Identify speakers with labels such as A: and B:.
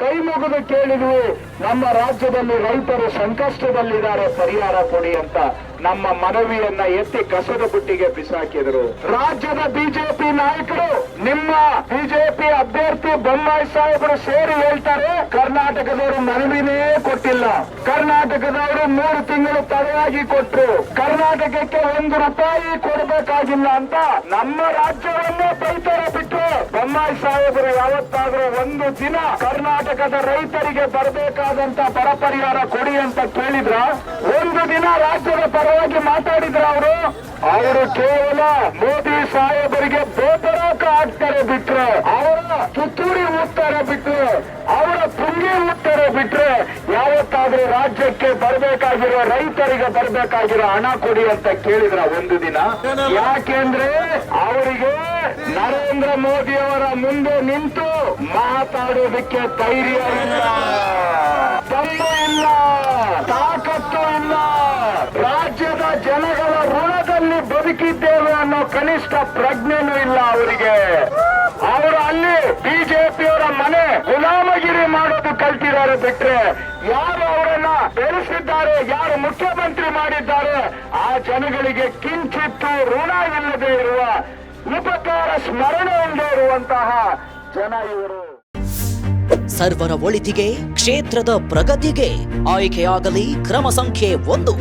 A: ಕೈ ಮುಗಿದು ಕೇಳಿದ್ವಿ, ನಮ್ಮ ರಾಜ್ಯದಲ್ಲಿ ರೈತರು ಸಂಕಷ್ಟದಲ್ಲಿದ್ದಾರೆ, ಪರಿಹಾರ ಕೊಡಿ ಅಂತ ನಮ್ಮ ಮನವಿಯನ್ನ ಎತ್ತಿ ಕಸದ ಬುಟ್ಟಿಗೆ ಬಿಸಾಕಿದರು. ರಾಜ್ಯದ ಬಿಜೆಪಿ ನಾಯಕರು, ನಿಮ್ಮ ಬಿಜೆಪಿ ಅಭ್ಯರ್ಥಿ ಬೊಮ್ಮಾಯಿ ಸಾಹೇಬರು ಸೇರಿ ಹೇಳ್ತಾರೆ, ಕರ್ನಾಟಕದವರು ಮನವಿನೇ ಕೊಟ್ಟಿಲ್ಲ. ಕರ್ನಾಟಕದವರು ಮೂರು ತಿಂಗಳು ತಡೆಯಾಗಿ ಕೊಟ್ಟರು ಕರ್ನಾಟಕಕ್ಕೆ ಒಂದು ರೂಪಾಯಿ ಕೊಡಬೇಕಾಗಿಲ್ಲ ಅಂತ ನಮ್ಮ ರಾಜ್ಯವನ್ನೇ ಬೈತಾರೆ ಸಾಹೇಬರು, ಯಾವತ್ತಾದ್ರೂ ಒಂದು ದಿನ ಕರ್ನಾಟಕದ ರೈತರಿಗೆ ಬರಬೇಕಾದಂತ ಬರ ಪರಿಹಾರ ಕೊಡಿ ಅಂತ ಕೇಳಿದ್ರ? ಒಂದು ದಿನ ರಾಜ್ಯದ ಪರವಾಗಿ ಮಾತಾಡಿದ್ರ ಅವರು? ಅವರು ಕೇವಲ ಮೋದಿ ಸಾಹೇಬರಿಗೆ ಬೋತರಾಕ ಆಗ್ತಾರೆ ಬಿಟ್ರೆ, ಅವರ ಪುತ್ತೂರಿ ಉತ್ತರ ಬಿಟ್ರೆ ಅವರ ಪುಂಗಿ ಉತ್ತರ ಬಿಟ್ರೆ ಯಾವತ್ತಾದ್ರೂ ರಾಜ್ಯಕ್ಕೆ ಬರಬೇಕಾಗಿರೋ ರೈತರಿಗೆ ಬರಬೇಕಾಗಿರೋ ಹಣ ಕೊಡಿ ಅಂತ ಕೇಳಿದ್ರ ಒಂದು ದಿನ? ಯಾಕೆಂದ್ರೆ ಅವರಿಗೆ ನರೇಂದ್ರ ಮೋದಿ ಅವರ ಮುಂದೆ ನಿಂತು ಮಾತಾಡೋದಕ್ಕೆ ಧೈರ್ಯ ಇಲ್ಲ. ತಮ್ಮ ಇಲ್ಲ. ತಾಕತ್ತು ಇಲ್ಲ. ರಾಜ್ಯದ ಜನಗಳ ಋಣದಲ್ಲಿ ಬದುಕಿದ್ದೇವೆ ಅನ್ನೋ ಕನಿಷ್ಠ ಪ್ರಜ್ಞೆನೂ ಇಲ್ಲ ಅವರಿಗೆ. ಅವರು ಅಲ್ಲಿ ಬಿಜೆಪಿಯವರ ಮನೆ ಗುಲಾಮಗಿರಿ ಮಾಡೋದು ಕಲ್ತಿದ್ದಾರೆ ಬಿಟ್ರೆ ಯಾರು ಅವರನ್ನ ಬೆಳೆಸಿದ್ದಾರೆ ಯಾರು ಮುಖ್ಯಮಂತ್ರಿ ಮಾಡಿದ್ದಾರೆ, ಆ ಜನಗಳಿಗೆ ಕಿಂಚಿತ್ತು ಋಣ ಇಲ್ಲದೆ ಸ್ಮರಣೆ ಇಲ್ಲದೆ ಜನ ಇವರು.
B: ಸರ್ವರ ಒಳಿತಿಗೆ ಕ್ಷೇತ್ರದ ಪ್ರಗತಿಗೆ ಆಯ್ಕೆಯಾಗಲಿ ಕ್ರಮ ಸಂಖ್ಯೆ ಒಂದು.